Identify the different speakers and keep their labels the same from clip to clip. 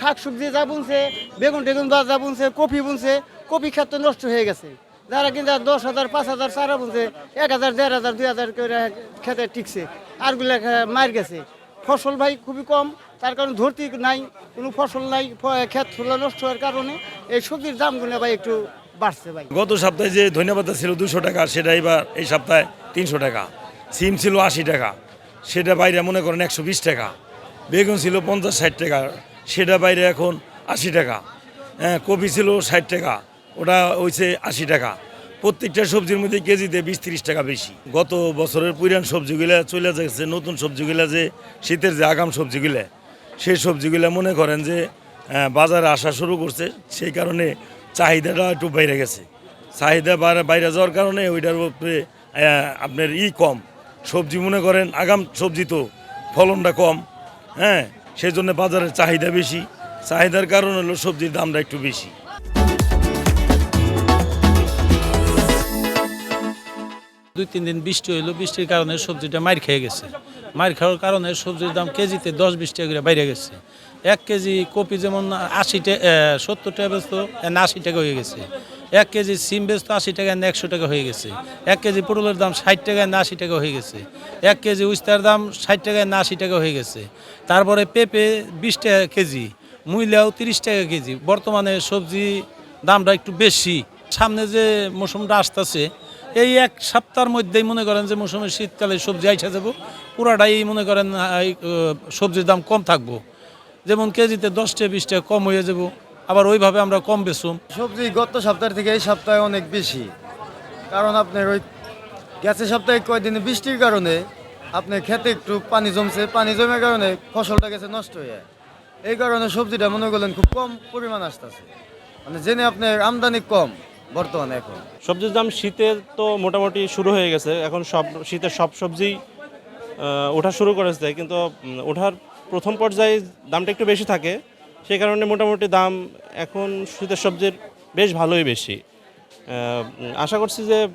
Speaker 1: শাক সবজি যা বুনছে, বেগুন টেগুন বা যা বুনছে, কপি বুনছে, কপি ক্ষেত তো নষ্ট হয়ে গেছে। যারা কিন্তু দশ হাজার, পাঁচ হাজার, চারা বুনছে, এক হাজার, দেড় হাজার, দুই হাজার করে খেতে টিকছে। আরগুলো মার গেছে। ফসল ভাই খুবই কম, তার কারণে ধরতি নাই, কোনো ফসল নাই ক্ষেত ফুলা নষ্ট হওয়ার কারণে এই সবজির দামগুলো ভাই একটু বাড়ছে ভাই।
Speaker 2: গত সপ্তাহে যে ধন্যবাদ ছিল দুশো টাকা, সেটা এবার এই সপ্তাহে তিনশো টাকা। সিম ছিল আশি টাকা, সেটা বাইরে মনে করেন একশো বিশ টাকা। বেগুন ছিল পঞ্চাশ ষাট টাকা, সেটা বাইরে এখন আশি টাকা। হ্যাঁ কপি ছিল ষাট টাকা, ওটা হয়েছে আশি টাকা। প্রত্যেকটা সবজির মধ্যে কেজিতে বিশ তিরিশ টাকা বেশি। গত বছরের পুরান সবজিগুলা চলে যাচ্ছে, নতুন সবজিগুলা যে শীতের যে আগাম সবজিগুলা, সেই সবজিগুলা মনে করেন যে বাজারে আসা শুরু করছে। সেই কারণে চাহিদাটা একটু বাইরে গেছে। চাহিদা বাইরে যাওয়ার কারণে ওইটার উপরে আপনার ই কম। সবজি মনে করেন, আগাম সবজি তো ফলনটা কম হ্যাঁ? সেই জন্য বাজারের চাহিদা বেশি। চাহিদার কারণে হলো সবজির দামটা একটু বেশি।
Speaker 3: দুই, তিন দিন বৃষ্টি হইল, বৃষ্টির কারণে সবজিটা মার খেয়ে গেছে। মার খাওয়ার কারণে সবজির দাম কেজিতে দশ, বিশ টাকা করে বাইরে গেছে। এক কেজি কপি যেমন আশি টাকা সত্তর টাকা বেচতো আশি টাকা হয়ে গেছে। এক কেজি সিম বেচতো আশি টাকা এখন একশো টাকা হয়ে গেছে। এক কেজি পটলের দাম ষাট টাকা এখন আশি টাকা হয়ে গেছে। এক কেজি উস্তার দাম ষাট টাকা এখন আশি টাকা হয়ে গেছে। তারপরে পেঁপে বিশ টাকা কেজি মূল্যাও তিরিশ টাকা কেজি। বর্তমানে সবজি দামটা একটু বেশি। সামনে যে মৌসুমটা আসতেছে, এই এক সপ্তাহের মধ্যেই মনে করেন যে মৌসুমে শীতকালে সবজি আইসা যাব, পুরাটাই মনে করেন সবজির দাম কম থাকব। যেমন কেজিতে দশটা বিশটা কম হয়ে যাব। আবার ওইভাবে আমরা কম বেচুম।
Speaker 4: সবজি গত সপ্তাহ থেকে এই সপ্তাহে অনেক বেশি। কারণ আপনার ওই গেছে সপ্তাহে কয়েকদিনে বৃষ্টির কারণে আপনার খেতে একটু পানি জমছে। পানি জমের কারণে ফসলটা গেছে নষ্ট হয়ে যায়। এই কারণে সবজিটা মনে করলেন খুব কম পরিমাণ আসতেছে। মানে জেনে আপনার আমদানি কম বর্তমানে এখন।
Speaker 5: সবজির দাম শীতের তো মোটামুটি শুরু হয়ে গেছে। এখন সব শীতের সব সবজি ওঠা শুরু করেছে। কিন্তু ওঠার প্রথম পর্যায়ে দামটা একটু বেশি থাকে, সেই কারণে মোটামুটি দাম এখন শীতের সবজির বেশ ভালোই বেশি। আশা করছি যে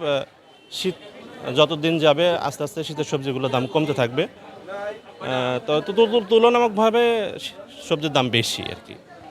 Speaker 5: শীত যত দিন যাবে, আস্তে আস্তে শীতের সবজিগুলোর দাম কমতে থাকবে। তো- তুলনামূলকভাবে সবজির দাম বেশি আর কি।